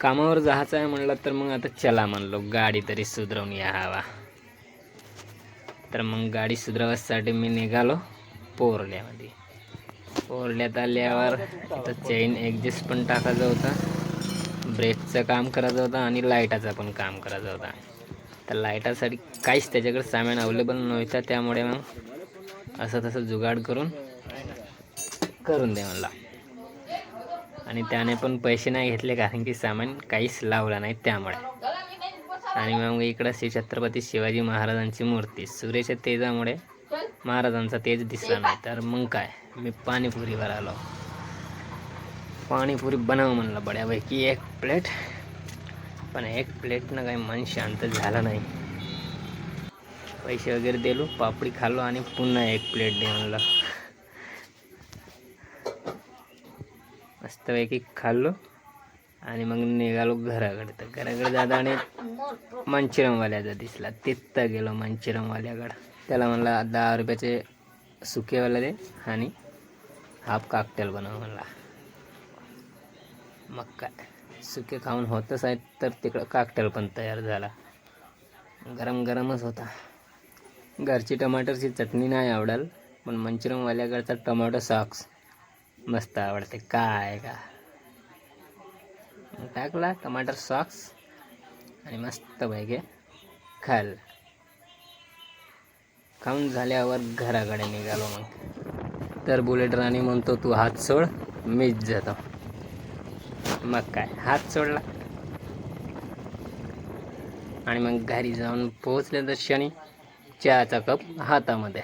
कामावर जायचं आहे म्हणलं तर मग आता चला म्हणलो गाडी तरी सुधरवून या हवा. तर मग गाडी सुधरवायसाठी मी निघालो पोरल्यामध्ये. पोरल्यात आल्यावर तर चेन ॲडजस्ट पण टाकायचा होता ब्रेकचं काम करायचं होतं आणि लाईटाचं पण काम करायचं होता. तर लाईटासाठी काहीच त्याच्याकडे सामान अवेलेबल नव्हतं त्यामुळे मग असं तसं जुगाड करून करून दे म्हणला. आणि त्याने पण पैसे नाही घेतले कारण की सामान काहीच लावलं नाही त्यामुळे. आणि मग इकडं श्री छत्रपती शिवाजी महाराजांची मूर्ती. सूर्याच्या तेजामुळे महाराजांचा तेज दिसला नाही. तर मग काय? मी पाणीपुरीवर आलो. पाणीपुरी बनव म्हणलं बड्यापैकी. एक प्लेट. पण एक प्लेटनं काही मन शांत झालं नाही. पैसे वगैरे दिलो पापडी खालो आणि पुन्हा एक प्लेट दे म्हणलं. मस्तपैकी खाल्लो. आणि मग निघालो घराकडे. तर घराकडे जाता आणि मंचिरमवाल्याचा दिसला. तिथं गेलो मंचिरमवाल्याकडं. त्याला म्हणला दहा रुपयाचे सुकेवाला दे आणि हाफ काकटेल बनव म्हणला. मग काय? सुके खाऊन होतच आहेत तर तिकडं काकटेल पण तयार झाला. गरम गरमच होता. घरची टमाटरची चटणी नाही आवडाल पण मंचुरमवाल्याकडचा टमाटो सॉक्स मस्त आवडते काय का मग टाकला टमाटर सॉक्स आणि मस्त पैकी खाल खाऊन झाल्यावर घराकडे निघालो मग. तर बुलेट राणी म्हणतो तू हात सोड मीच जातो. मग काय? हात सोडला. आणि मग घरी जाऊन पोहोचले तर क्षणी चहाचा कप हातामध्ये.